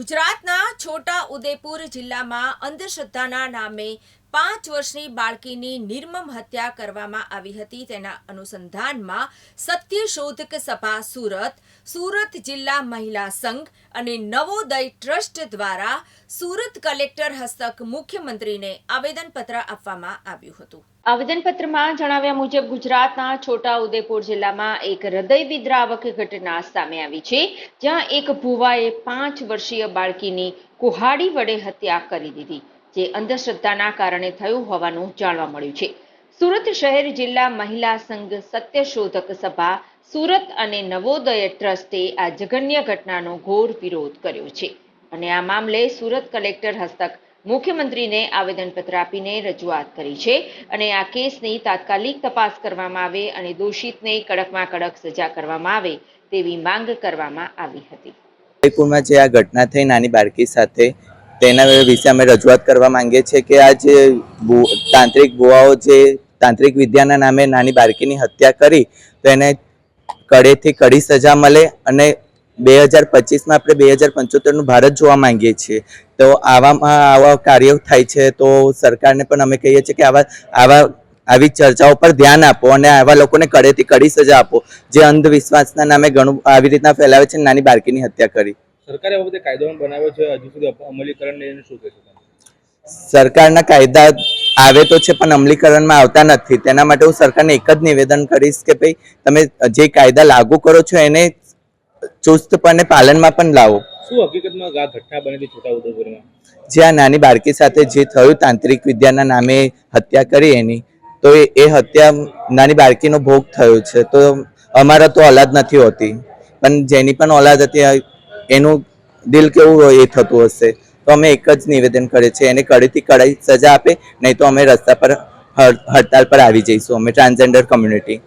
ગુજરાતના છોટા ઉદેપુર જિલ્લામાં અંધશ્રદ્ધાના નામે પાંચ વર્ષની બાળકીની નિર્મમ હત્યા કરવામાં આવી હતી. તેના અનુસંધાનમાં સત્ય શોધક સભા સુરત સુરત જિલ્લા મહિલા સંઘ અને નવોદય ટ્રસ્ટ દ્વારા સુરત કલેક્ટર હસ્તક મુખ્યમંત્રીને આવેદનપત્ર આપવામાં આવ્યું હતું. આવેદનપત્રમાં જણાવ્યા મુજબ ગુજરાતના છોટા ઉદેપુર જિલ્લામાં એક હૃદય વિદ્રાવક ઘટના સામે આવી છે, જ્યાં એક ભુવાએ પાંચ વર્ષીય બાળકીની કુહાડી વડે હત્યા કરી દીધી. જે અંધશ્રદ્ધાના કારણે થયું હોવાનું જાણવા મળ્યું છે. સુરત શહેર જિલ્લા મહિલા સંઘ સત્યશોધક સભા સુરત અને નવોદય ટ્રસ્ટે આ જઘન્ય ઘટનાનો ઘોર વિરોધ કર્યો છે. અને આ મામલે સુરત કલેક્ટર હસ્તક મુખ્યમંત્રીને આવેદનપત્ર આપીને રજૂઆત કરી છે અને આ કેસની તાત્કાલિક તપાસ કરવામાં આવે અને દોષિતને કડકમાં કડક સજા કરવામાં આવે તેવી માંગ કરવામાં આવી હતી. જે આ ઘટના થઈ, નાની બાળકી સાથે તેના વિશે અમે રજૂઆત કરવા માંગીએ છીએ કે આ જે તાંત્રિક બુવાઓ જે તાંત્રિક વિદ્યાના નામે નાની બાળકીની હત્યા કરી, તો એને કડેથી કડી સજા મળે અને બે હજાર પચીસમાં આપણે બે હજાર પંચોતેરનું ભારત જોવા માંગીએ છીએ. તો આવામાં આવા કાર્યો થાય છે, તો સરકારને પણ અમે કહીએ છીએ કે આવા આવા, આવી ચર્ચાઓ પર ધ્યાન આપો અને આવા લોકોને કડેથી કડી સજા આપો, જે અંધવિશ્વાસના નામે ઘણું આવી રીતના ફેલાવે છે નાની બાળકીની હત્યા કરી. સરકારે આ વખતે કાયદો બનાવ્યો છે હજુ સુધી અમલીકરણ લઈને શું કહેશો સરકારના કાયદા આવે તો છે પણ અમલીકરણમાં આવતા નથી. તેના માટે હું સરકારને એક જ નિવેદન કરીશ કે ભાઈ તમે જે કાયદા લાગુ કરો છો એને ચુસ્તપણે પાલનમાં પણ લાવો. શું હકીકતમાં આ ઘટના બનેલી હતી છોટા ઉદેપુરમાં જે આ નાની બાળકી સાથે જે થયું તાંત્રિક વિદ્યાના નામે હત્યા કરી એની તો એ એ હત્યા નાની બાળકીનો ભોગ થયો છે. તો અમારા તો ઓલાદ નથી હોતી. પણ જેની પણ ઓલાદ હતી એનું દિલ કેવું હોય એ થતું હશે? તો અમે એક જ નિવેદન કરીએ છીએ એને કડીથી કડાઈ સજા આપે, નહીં તો અમે રસ્તા પર હડ- હડતાલ પર આવી જઈશું. અમે ટ્રાન્સજેન્ડર કમ્યુનિટી